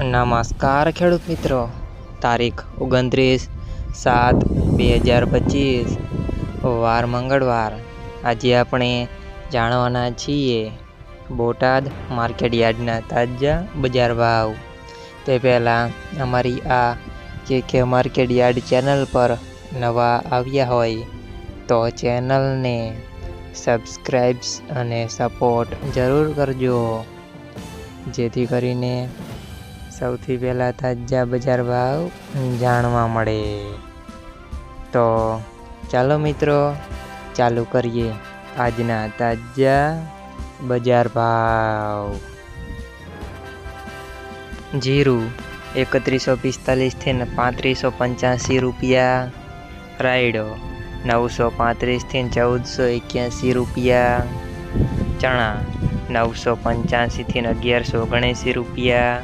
નમસ્કાર ખેડૂત મિત્રો. તારીખ ઓગણત્રીસ સાત બે હજાર પચીસ. વાર મંગળવાર. આજે આપણે જાણવાના છીએ બોટાદ માર્કેટ યાર્ડના તાજા બજાર ભાવ. તે પહેલાં અમારી આ કે કે માર્કેટ યાર્ડ ચેનલ પર નવા આવ્યા હોય તો ચેનલને સબસ્ક્રાઈબ્સ અને સપોર્ટ જરૂર કરજો. જેથી કરીને સૌથી પહેલાં તાજા બજાર ભાવ જાણવા મળે. તો ચાલો મિત્રો, ચાલુ કરીએ આજના તાજા બજાર ભાવ. જીરું એકત્રીસો પિસ્તાલીસથી પાંત્રીસો પંચ્યાસી રૂપિયા. રાયડો નવસો પાંત્રીસથી ચૌદસો એક્યાસી રૂપિયા. ચણા નવસો પંચ્યાસીથી અગિયારસો ઓગણએંસી રૂપિયા.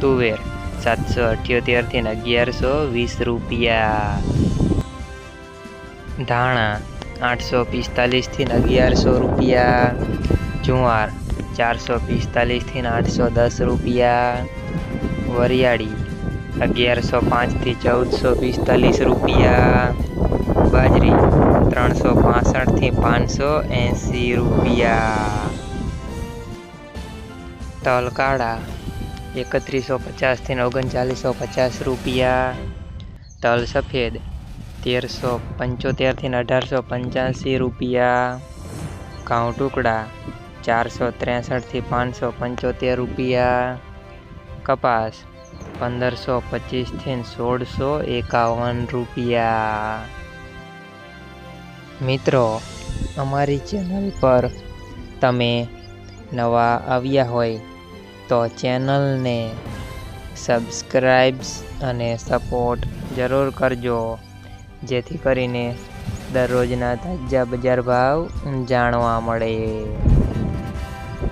તુવેર સાતસો અઠ્યોતેરથી અગિયારસો વીસ રૂપિયા. ધાણા આઠસો પિસ્તાલીસથી અગિયારસો રૂપિયા. જુવાર ચારસો પિસ્તાલીસથી આઠસો દસ રૂપિયા. વરિયાળી અગિયારસો પાંચથી ચૌદસો પિસ્તાલીસ રૂપિયા. બાજરી ત્રણસો પાસઠથી પાંચસો એંસી રૂપિયા. તલ કાળા એકત્રીસો પચાસથી ઓગણચાલીસો પચાસ રૂપિયા. તલ સફેદ તેરસો પંચોતેરથી અઢારસો પંચ્યાસી રૂપિયા. ઘઉં ટુકડા ચારસો ત્રેસઠથી પાંચસો પંચોતેર રૂપિયા. કપાસ પંદરસો પચીસથી સોળસો એકાવન રૂપિયા. મિત્રો, અમારી ચેનલ પર તમે નવા આવ્યા હોય તો ચેનલને સબસ્ક્રાઈબ્સ અને સપોર્ટ જરૂર કરજો. જેથી કરીને દરરોજના તાજા બજાર ભાવ જાણવા મળે.